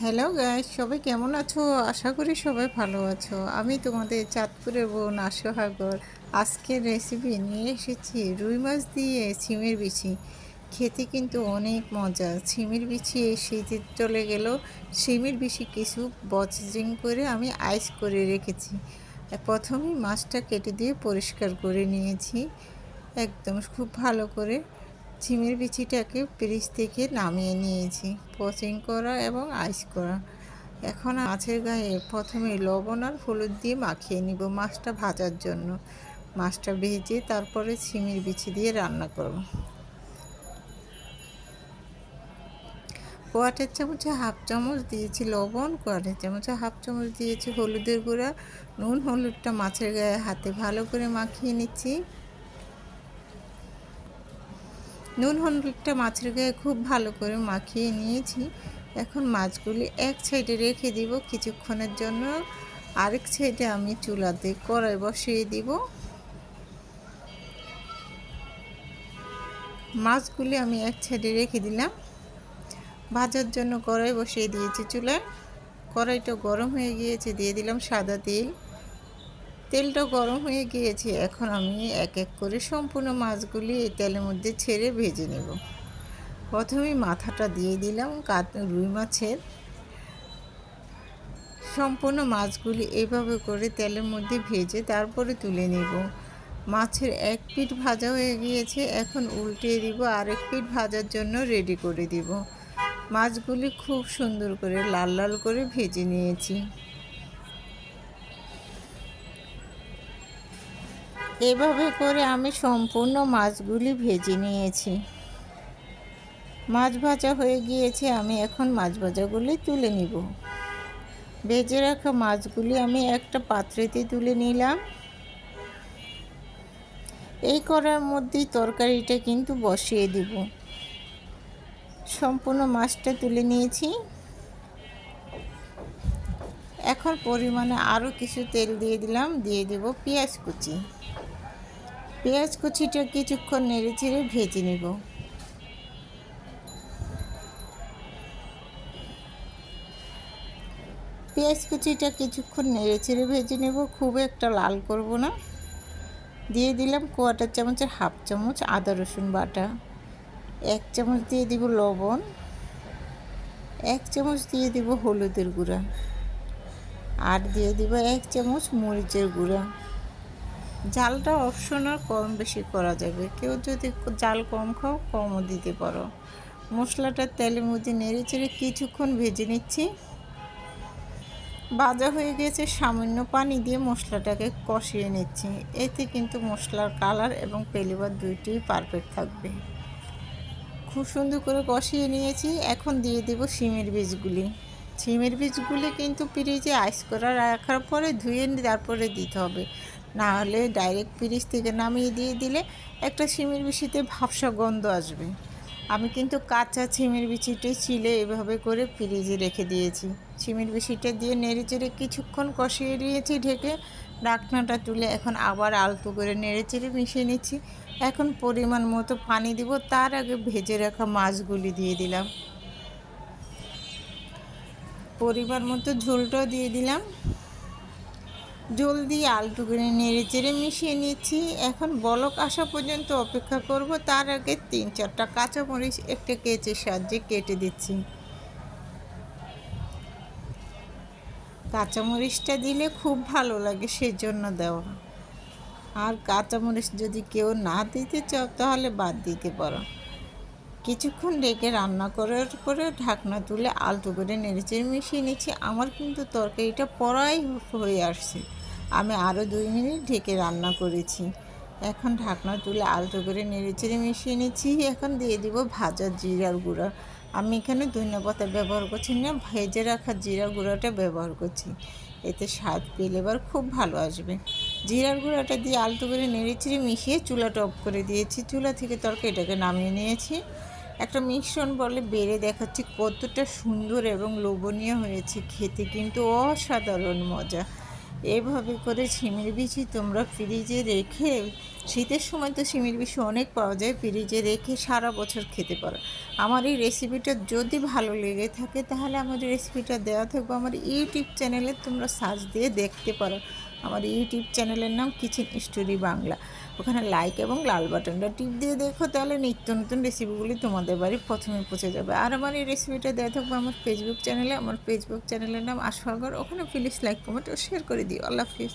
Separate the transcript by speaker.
Speaker 1: Hello guys সবাই কেমন আছো? আশা করি সবাই ভালো আছো। আমি তোমাদের চাঁদপুরের বোন আশোহাগর আজকের রেসিপি নিয়ে এসেছি রুই মাছ দিয়ে ছিমের বিচি। খেতে কিন্তু অনেক মজা। ছিমের এই শীতে চলে গেল। সিমের বিচি কিছু বচিং করে আমি আইস করে রেখেছি। প্রথমেই মাছটা কেটে দিয়ে পরিষ্কার করে নিয়েছি। একদম খুব ভালো করে। ছিমের বিচিটাকে ফ্রিজ থেকে নামিয়ে নিয়েছি পচিং করা এবং আইস করা। এখন মাছের গায়ে প্রথমে লবণ আর হলুদ দিয়ে মাখিয়ে নিব মাছটা ভাজার জন্য। মাছটা ভেজে তারপরে ছিমির বিচি দিয়ে রান্না করব। কোয়াটের চামচে হাফ চামচ দিয়েছি লবণ কোয়াটের চামচে হাফ চামচ দিয়েছি হলুদের গুঁড়া। নুন, হলুদটা মাছের গায়ে হাতে ভালো করে মাখিয়ে নিচ্ছি। নুন হলুদটা মাছের গায়ে খুব ভালো করে মাখিয়ে নিয়েছি। এখন মাছগুলি এক সাইডে রেখে দিব কিছুক্ষণের জন্য। আরেক সাইডে আমি চুলাতে কড়াই বসিয়ে দিব। মাছগুলি আমি এক সাইডে রেখে দিলাম। ভাজার জন্য কড়াই বসিয়ে দিয়েছি চুলায়। কড়াইটা গরম হয়ে গিয়েছে, দিয়ে দিলাম সাদা তেল। তেলটা গরম হয়ে গিয়েছে, এখন আমি এক এক করে সম্পূর্ণ মাছগুলি এই তেলের মধ্যে ছেড়ে ভেজে নেব। প্রথমে মাথাটা দিয়ে দিলাম কাত, রুই মাছের। সম্পূর্ণ মাছগুলি এভাবে করে তেলের মধ্যে ভেজে তারপরে তুলে নেব। মাছের এক পিঠ ভাজা হয়ে গিয়েছে, এখন উল্টিয়ে দিব আর এক পিঠ ভাজার জন্য রেডি করে দিব। মাছগুলি খুব সুন্দর করে লাল লাল করে ভেজে নিয়েছি। এভাবে করে আমি সম্পূর্ণ মাছগুলি ভেজে নিয়েছি। মাছ ভাজা হয়ে গিয়েছে, আমি এখন মাছ ভাজাগুলি তুলে নিব। ভেজে রাখা মাছগুলি আমি একটা পাত্রেতে তুলে নিলাম। এই করার মধ্যেই তরকারিটা কিন্তু বসিয়ে দিব। সম্পূর্ণ মাছটা তুলে নিয়েছি। এখন পরিমাণে আরও কিছু তেল দিয়ে দিলাম, দিয়ে দেব পেঁয়াজ কুচি। পেঁয়াজ কুচিটা কিছুক্ষণ নেড়ে চেড়ে ভেজে নেব। পেঁয়াজ কুচিটা কিছুক্ষণ নেড়ে চেড়ে ভেজে নেব, খুব একটা লাল করব না। দিয়ে দিলাম কোয়াটার চামচের হাফ চামচ আদা রসুন বাটা, এক চামচ দিয়ে দিব লবণ, এক চামচ দিয়ে দিব হলুদের গুঁড়া, আর দিয়ে দিব এক চামচ মরিচের গুঁড়া। জালটা অপশনাল কম বেশি করা যাবে। কেউ যদি জাল কম খাও, কমও দিতে পারো। মশলাটা তেলের মধ্যে নেড়ে চেড়ে কিছুক্ষণ ভেজে নিচ্ছি। ভাজা হয়ে গেছে, সামান্য পানি দিয়ে মশলাটাকে কষিয়ে নিচ্ছি। এতে কিন্তু মশলার কালার এবং পেলিবার দুইটিই পারফেক্ট থাকবে। খুব সুন্দর করে কষিয়ে নিয়েছি। এখন দিয়ে দেব শিমের বীজগুলি। শিমের বীজগুলি কিন্তু ফ্রিজে আইস করা রাখার পরে ধুয়ে তারপরে দিতে হবে। না হলে ডাইরেক্ট ফ্রিজ থেকে নামিয়ে দিয়ে দিলে একটা সিমের বিচিতে ভাবসা গন্ধ আসবে। আমি কিন্তু কাঁচা ছিমের বিচিটি ছিলে এভাবে করে ফ্রিজে রেখে দিয়েছি। ছিমের বিচিটা দিয়ে নেড়ে চেড়ে কিছুক্ষণ কষিয়ে দিয়েছি ঢেকে ডাকনাটা তুলে এখন আবার আলতো করে নেড়ে চেড়ে মিশিয়ে নিচ্ছি। এখন পরিমাণ মতো পানি দিব, তার আগে ভেজে রাখা মাছগুলি দিয়ে দিলাম। পরিমাণ মতো ঝোলটাও দিয়ে দিলাম। জলদি আলটু করে নেড়ে চেড়ে মিশিয়ে নিচ্ছি। এখন বলক আসা পর্যন্ত অপেক্ষা করব। তার আগে তিন চারটা কাঁচামরিচ একটা কেচের সাহায্যে কেটে দিচ্ছি। কাঁচামরিচটা দিলে খুব ভালো লাগে সেজন্য দেওয়া। আর কাঁচামরিচ যদি কেউ না দিতে চাও, তাহলে বাদ দিতে পারো। কিছুক্ষণ রেখে রান্না করার পরে ঢাকনা তুলে আলতো করে নেড়েচেড়ে মিশিয়ে নিচ্ছি। আমার কিন্তু তরকারিটা পড়াই হয়ে আসছে। আমি আরও দুই মিনিট ঢেকে রান্না করেছি। এখন ঢাকনা তুলে আলতো করে নেড়েচেড়ে মিশিয়ে নিচ্ছি। এখন দিয়ে দিব ভাজা জিরার গুঁড়া। আমি এখানে ধনিয়া পাতা ব্যবহার করছি না, ভেজে রাখা জিরার গুঁড়াটা ব্যবহার করছি। এতে স্বাদ পেলেবার খুব ভালো আসবে। জিরার গুঁড়াটা দিয়ে আলতো করে নেড়েচেড়ে মিশিয়ে চুলাটা অফ করে দিয়েছি। চুলা থেকে তরকারিটাকে নামিয়ে নিয়েছি। একটা মিশ্রণ বলে বেড়ে দেখাচ্ছি কতটা সুন্দর এবং লোভনীয় হয়েছে। খেতে কিন্তু অসাধারণ মজা। এভাবে করে শিমের বিচি তোমরা ফ্রিজে রেখে, শীতের সময় তো শিমের বিচি অনেক পাওয়া যায়, ফ্রিজে রেখে সারা বছর খেতে পারো। আমার এই রেসিপিটা যদি ভালো লেগে থাকে, তাহলে আমার রেসিপিটা দেওয়া থাকবে আমার ইউটিউব চ্যানেলে, তোমরা সার্চ দিয়ে দেখতে পারো। আমার ইউটিউব চ্যানেলের নাম কিচেন স্টোরি বাংলা ওখানে লাইক এবং লাল বাটনটা টিপ দিয়ে দেখো, তাহলে নিত্য নতুন রেসিপিগুলি তোমাদের বাড়ি প্রথমে পৌঁছে যাবে। আর আমার এই রেসিপিটা দেওয়া থাকবে আমার ফেসবুক চ্যানেলে আমার ফেসবুক চ্যানেলের নাম আশফাগর ওখানে প্লিজ লাইক কমেন্ট ও শেয়ার করে দিও। আল্লাহ হাফিজ।